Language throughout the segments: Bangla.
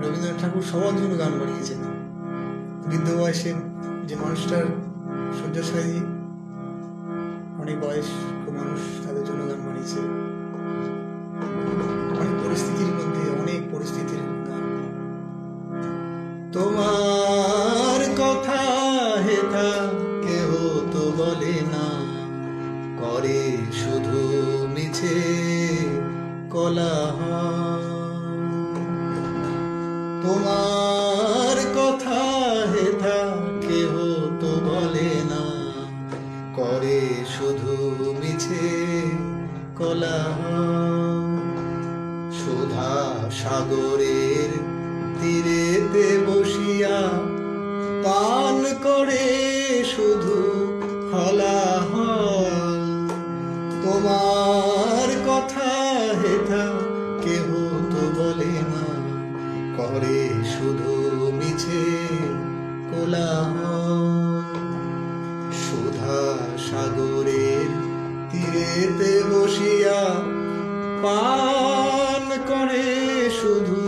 রবীন্দ্রনাথ ঠাকুর সবার জন্য গান বানিয়েছেন। বৃদ্ধ বয়সে যে মানুষটার শয্যাশায়ী, অনেক বয়স্ক মানুষ তাদের জন্য গান বানিয়েছে। অনেক পরিস্থিতির মধ্যে, অনেক পরিস্থিতির তোমার কথা হেথা কেহ তো বলে না, করে শুধু মিছে কলাহ তোমার কথা হেথা কেহ তো বলে না। করে শুধু মিছে কলাহ সুধা সাগরের তীরেতে বসিয়া পান করে শুধু হলাহল তোমার কথা হেথা কেহ করে শুধু মিছে কোলাহল। সুধা সাগরের তীরেতে বসিয়া পান করে শুধু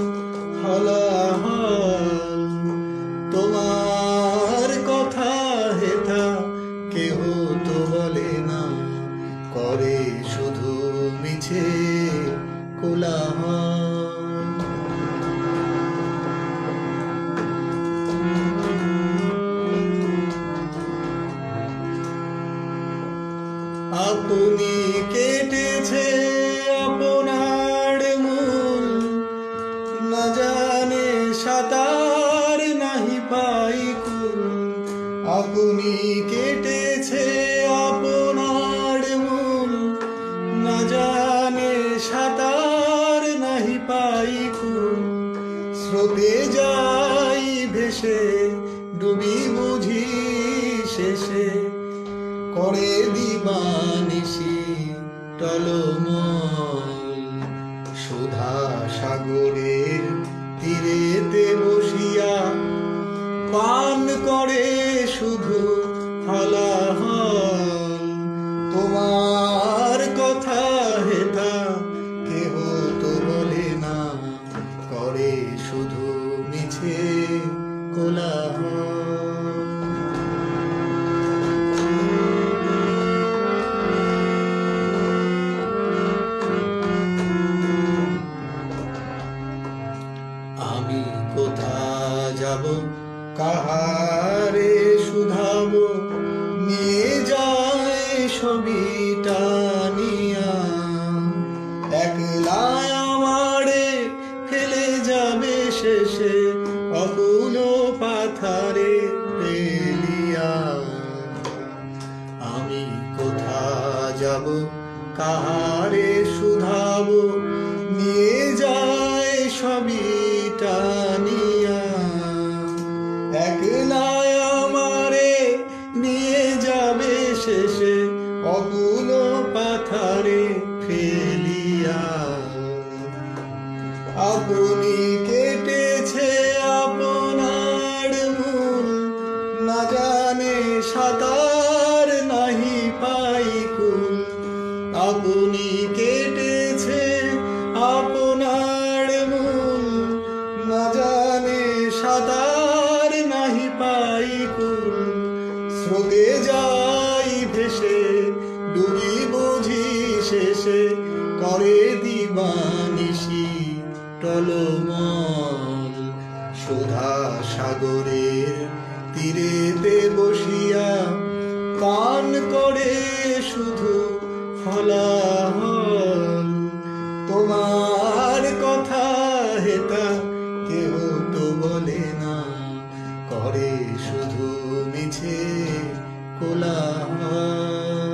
আপনি কেটেছে আপনার মূল না জানে সাতার নাহি পাই কুল স্রোতে যাই ভেসে, ডুবি বুঝি শেষে। করে দিবানিসি টলমল। সুধা সাগরের তীরেতে বসিয়া পান করে শুধু হলাহল তোমার কথা হেতা কেহ তো বলে না, করে শুধু মিছে কোলাহল। আমি কোথা যাব? কাহারে শুধাব নিয়ে যায় টানিয়া। একলা আমারে ফেলে যাবে শেষে পাথারে পেলিয়া আমি যাব, কাহারে শুধাব অকুল পাথারে ফেলিয়া আপনি কেটেছে আপনার মূল না জানে সাতার নাহি পাই কুল। আপনি কেটেছে আপনার মূল না জানে সাতার এসে করে দিবানিশি টলমল। সুধা সাগরের তীরেতে বসিয়া পান করে শুধু ফলাহল। তোমার কথা হেতা কেউ তো বলে না, করে শুধু মিছে কোলাহল।